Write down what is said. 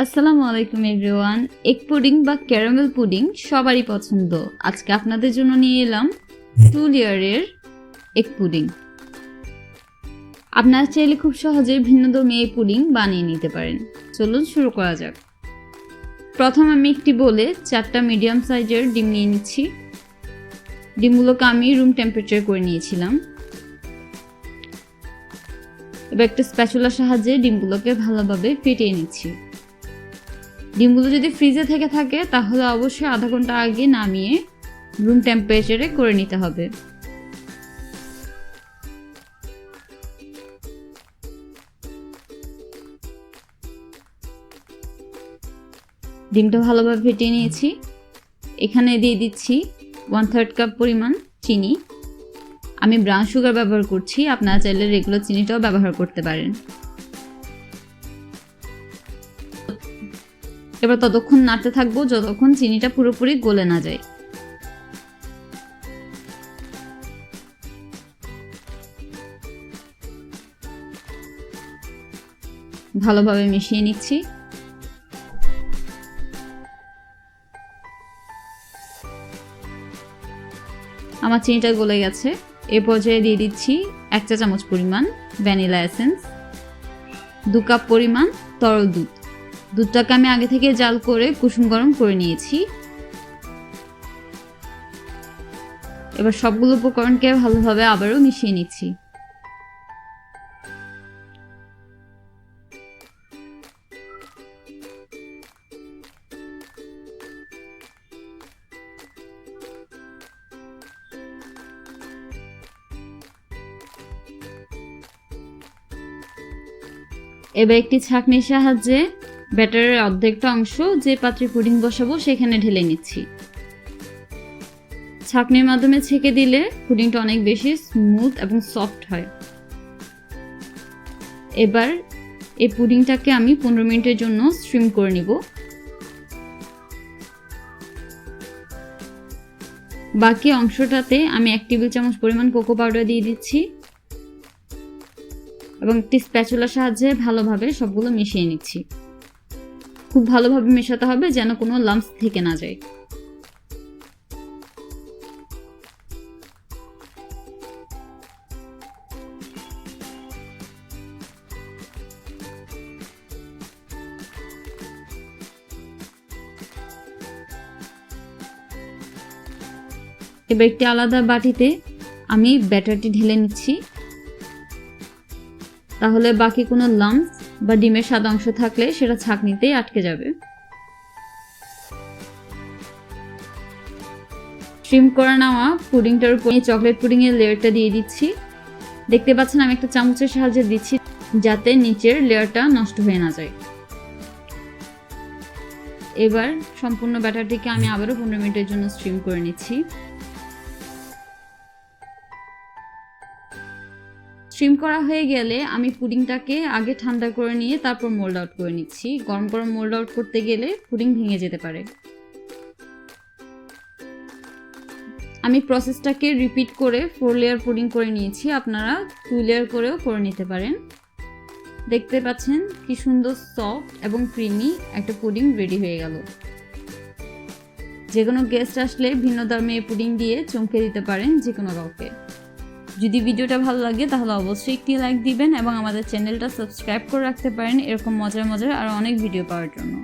আসসালামু আলাইকুম everyone. Egg pudding বা ক্যারামেল পুডিং সবারই পছন্দ। আজকে আপনাদের জন্য নিয়ে এলাম টু লেয়ারের এগ পুডিং। আপনারা চাইলে খুব সহজে ভিন্নধর্মী এই পুডিং বানিয়ে নিতে পারেন। চলুন শুরু করা যাক। প্রথম আমি একটি বলে চারটা মিডিয়াম সাইজের ডিম নিয়ে নিচ্ছি। ডিমগুলোকে আমি রুম টেম্পারেচার করে নিয়েছিলাম। এবার একটা স্প্যাচুলার সাহায্যে ডিমগুলোকে ভালোভাবে ফেটিয়ে নিচ্ছি। ডিমগুলো যদি ফ্রিজে থেকে থাকে, তাহলে অবশ্যই আধা ঘণ্টা আগে নামিয়ে রুম টেম্পারেচারে করে নিতে হবে। ডিমটা ভালোভাবে ফেটিয়ে নিয়েছি। এখানে দিয়ে দিচ্ছি ওয়ান থার্ড কাপ পরিমাণ চিনি। আমি ব্রাউন সুগার ব্যবহার করছি, আপনারা চাইলে রেগুলার চিনিটাও ব্যবহার করতে পারেন। এবার ততক্ষণ নাড়তে থাকব, যতক্ষণ চিনিটা পুরোপুরি গলে না যায়। ভালোভাবে মিশিয়ে নিচ্ছি। আমার চিনিটা গলে গেছে। এ পর্যায়ে দিয়ে দিচ্ছি এক চা চামচ পরিমাণ ভ্যানিলা এসেন্স, দু কাপ পরিমাণ তরল দুধ। দুধটাকে আমি আগে থেকে জাল করে কুসুম গরম করে নিয়েছি। এবার সবগুলো উপকরণকে ভালোভাবে আবারও মিশিয়ে নিচ্ছি। এবার একটি ছাঁকনির সাহায্যে ব্যাটারের অর্ধেকটা অংশ যে পাত্রে পুডিং বসাবো সেখানে ঢেলে নিচ্ছি। ছাঁকনির মাধ্যমে ছেঁকে দিলে পুডিংটা অনেক বেশি স্মুথ এবং সফট হয়। এবার এই পুডিংটাকে আমি পনেরো মিনিটের জন্য স্ট্রিম করে নিব। বাকি অংশটাতে আমি এক টেবিল চামচ পরিমাণ কোকো পাউডার দিয়ে দিচ্ছি এবং একটি স্প্যাচুলার সাহায্যে ভালোভাবে সবগুলো মিশিয়ে নিচ্ছি। খুব ভালোভাবে মেশাতে হবে যেন কোনো লাম্পস থেকে না যায়। এবার একটি আলাদা বাটিতে আমি ব্যাটারটি ঢেলে নিচ্ছি। তাহলে বাকি কোনো লাম্পস বা ডিমের সাদা অংশ থাকলে সেটা ছাঁকনিতেই আটকে যাবে। স্ট্রিম করা নেওয়া পুডিংটার উপর চকলেট পুডিংয়ের লেয়ারটা দিয়ে দিচ্ছি। দেখতে পাচ্ছেন আমি একটা চামচের সাহায্যে দিচ্ছি যাতে নিচের লেয়ারটা নষ্ট হয়ে না যায়। এবার সম্পূর্ণ ব্যাটারটিকে আমি আবারও পনেরো মিনিটের জন্য স্ট্রিম করে নিচ্ছি। স্ট্রিম করা হয়ে গেলে আমি পুডিংটাকে আগে ঠান্ডা করে নিয়ে তারপর মোল্ড আউট করে নিচ্ছি। গরম গরম মোল্ড আউট করতে গেলে পুডিং ভেঙে যেতে পারে। আমি প্রসেসটাকে রিপিট করে ফোর লেয়ার পুডিং করে নিয়েছি। আপনারা টু লেয়ার করেও করে নিতে পারেন। দেখতে পাচ্ছেন কি সুন্দর সফট এবং ক্রিমি একটা পুডিং রেডি হয়ে গেল। যে কোনো গেস্ট আসলে ভিন্ন দামে পুডিং দিয়ে চমকে দিতে পারেন যে কোনো কাউকে। যদি ভিডিওটা ভালো লাগে, তাহলে অবশ্যই একটি লাইক দিবেন এবং আমাদের চ্যানেলটা সাবস্ক্রাইব করে রাখতে পারেন। এরকম মজার মজার আরও অনেক ভিডিও পাওয়ার জন্য।